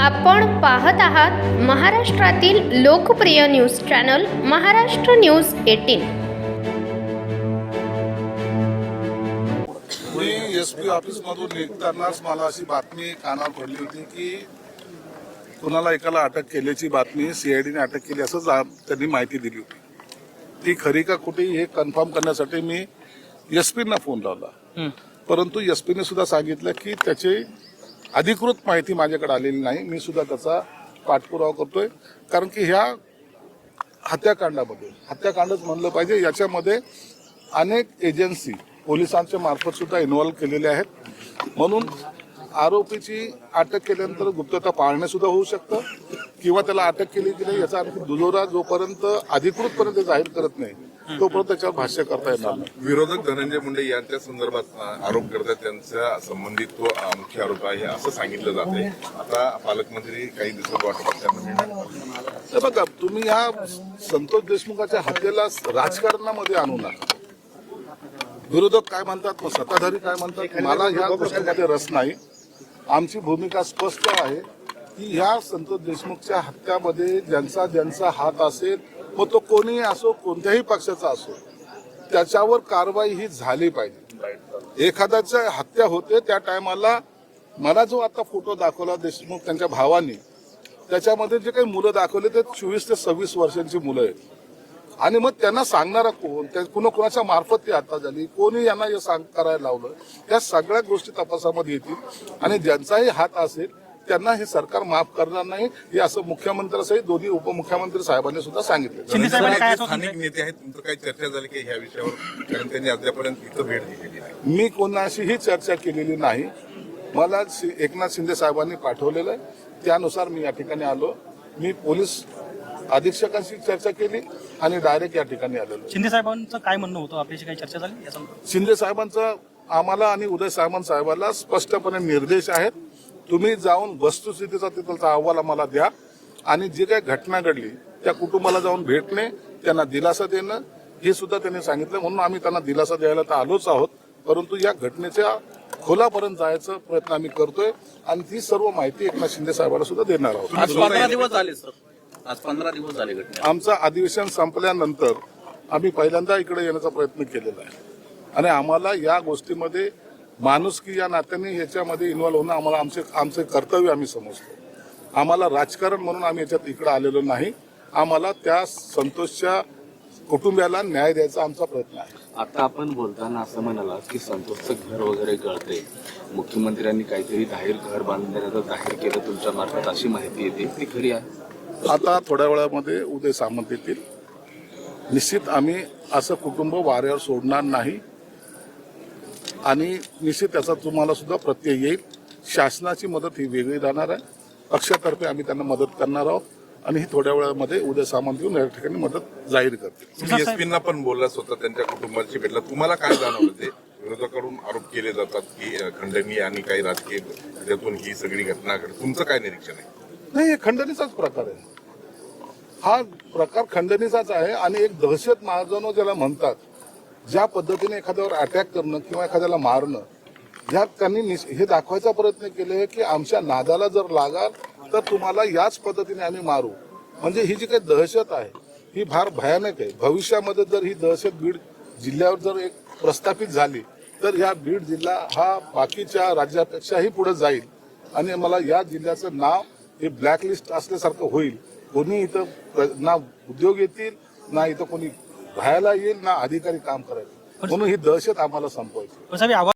आपण पाहत आहात महाराष्ट्रातील लोकप्रिय news channel Maharashtra news eighteen. मी एस पी ऑफिसमधून निघतानाच मला अशी बातमी कानावर पडली होती की कुणाला एकाला अटक केल्याची बातमी सीआयडीने अटक केली असं त्यांनी माहिती दिली होती. ती खरी का कुठे हे कन्फर्म करण्यासाठी मी एस पींना फोन लावला. परंतु एस पीने सुद्धा सांगितलं की त्याची अधिकृत माहिती माझ्याकडे आलेली नाही. मी सुद्धा त्याचा पाठपुरावा करतोय. कारण की ह्या हत्याकांडामध्ये हत्याकांडच म्हणलं पाहिजे. याच्यामध्ये अनेक एजन्सी पोलिसांच्या मार्फत सुद्धा इन्व्हॉल्व केलेले आहेत. म्हणून आरोपीची अटक केल्यानंतर गुप्तता पाळणे सुद्धा होऊ शकतं. किंवा त्याला अटक केली की नाही याचा आणखी दुजोरा जोपर्यंत अधिकृतपर्यंत जाहीर करत नाही तोपर्यंत त्याच्यावर भाष्य करता येणार नाही. विरोधक धनंजय मुंडे यांच्या संदर्भात आरोप करतात त्यांचा संबंधित तो मुख्य आरोप आहे असं सांगितलं जाते आता पालकमंत्री काही दिवसात तर बघा तुम्ही या संतोष देशमुखाच्या हत्येला राजकारणामध्ये आणू नका विरोधक काय म्हणतात मग सत्ताधारी काय म्हणतात मला ह्या गोष्टीमध्ये रस नाही. आमची भूमिका स्पष्ट आहे की ह्या संतोष देशमुखच्या हत्यामध्ये ज्यांचा ज्यांचा हात असेल मग तो कोणीही असो कोणत्याही पक्षाचा असो त्याच्यावर कारवाई ही झाली पाहिजे. एखाद्याच्या हत्या होते त्या टायमाला मला जो आता फोटो दाखवला देशमुख त्यांच्या भावानी त्याच्यामध्ये जे काही मुलं दाखवले ते चोवीस ते सव्वीस वर्षांची मुलं आहेत. आणि मग त्यांना सांगणारा कोण त्या कुणा कुणाच्या मार्फत ती हत्या झाली कोणी यांना हे सांग करायला लावलं या सगळ्या गोष्टी तपासामध्ये येतील. आणि ज्यांचाही हात असेल त्यांना हे सरकार माफ करणार नाही हे असं मुख्यमंत्र्यासहित दोन्ही उपमुख्यमंत्री साहेबांनी सुद्धा सांगितलं. स्थानिक नेते आहेत तुमचं काही चर्चा झाली की ह्या विषयावर कारण त्यांनी अद्यापर्यंत इथं भेट दिलेली नाही. मी कोणाशीही चर्चा केलेली नाही. मला शि- एकनाथ शिंदे साहेबांनी पाठवलेलं आहे. त्यानुसार मी या ठिकाणी आलो. मी पोलीस अधीक्षकांशी चर्चा केली आणि डायरेक्ट या ठिकाणी आलेलो. शिंदे साहेबांचं काय म्हणणं होतं? आपल्याशी काही चर्चा झाली? शिंदे साहेबांचा आम्हाला आणि उदय सामंत साहेबांना स्पष्टपणे निर्देश आहेत. तुम्ही जाऊन वस्तुस्थितीचा तिथलचा अहवाल आम्हाला द्या. आणि जी काही घटना घडली त्या कुटुंबाला जाऊन भेटणे त्यांना दिलासा देणं हे सुद्धा त्यांनी सांगितलं. म्हणून आम्ही त्यांना दिलासा द्यायला तर आलोच आहोत. परंतु या घटनेच्या खोलापर्यंत जायचा प्रयत्न आम्ही करतोय. आणि ती सर्व माहिती एकनाथ शिंदे साहेबांना सुद्धा देणार आहोत. आज पंधरा दिवस झाले सर. आज पंधरा दिवस झाले घटना. आमचं अधिवेशन संपल्यानंतर आम्ही पहिल्यांदा इकडे येण्याचा प्रयत्न केलेला आहे. आणि आम्हाला या गोष्टीमध्ये माणुसकी या नात्याने याच्यामध्ये इन्व्हॉल्व होणं आम्हाला आमचे आमचे कर्तव्य आम्ही समजतो. आम्हाला राजकारण म्हणून आम्ही याच्यात इकडे आलेलो नाही. आम्हाला त्या संतोषच्या कुटुंबियाला न्याय द्यायचा आमचा प्रयत्न आहे. आता आपण बोलताना असं म्हणाला की संतोषचं घर वगैरे गळते मुख्यमंत्र्यांनी काहीतरी जाहीर घर बांधण्याचं जाहीर केलं तुमच्या मार्फत अशी माहिती येते. ती खरी आहे. आता थोड्या वेळामध्ये उदय सामंत येतील. निश्चित आम्ही असं कुटुंब वाऱ्यावर सोडणार नाही. आणि निश्चित त्याचा तुम्हाला सुद्धा प्रत्यय येईल. शासनाची मदत ही वेगळी राहणार आहे. पक्षातर्फे आम्ही त्यांना मदत करणार आहोत आणि ही थोड्या वेळामध्ये उदय सामंत येऊन या ठिकाणी मदत जाहीर करतील. तुम्ही एसपींना पण बोलला स्वतः त्यांच्या कुटुंबाशी भेटला. तुम्हाला काय जाणवलं? ते विरोधकाकडून आरोप केले जातात की खंडणी आणि काही राजकीय त्यातून ही सगळी घटना घडली तुमचं काय निरीक्षण आहे? नाही हे खंडणीचाच प्रकार आहे. हा प्रकार खंडणीचाच आहे आणि एक दहशत माजवणं ज्याला म्हणतात ज्या पद्धतीने एखाद्यावर अटॅक करणं किंवा एखाद्याला मारणं ह्या त्यांनी हे दाखवायचा प्रयत्न केले की आमच्या नादाला जर लागाल तर तुम्हाला याच पद्धतीने आम्ही मारू. म्हणजे ही जी काही दहशत आहे ही फार भयानक आहे. भविष्यामध्ये जर ही दहशत बीड जिल्ह्यावर जर एक प्रस्थापित झाली तर ह्या बीड जिल्हा हा बाकीच्या राज्यापेक्षाही पुढे जाईल. आणि मला या जिल्ह्याचं नाव हे ब्लॅकलिस्ट असल्यासारखं होईल. कोणी इथं प्र- ना उद्योग येतील ना इथं कोणी राहायला येईल ना अधिकारी काम करायला म्हणून ही दहशत आम्हाला संपवायची.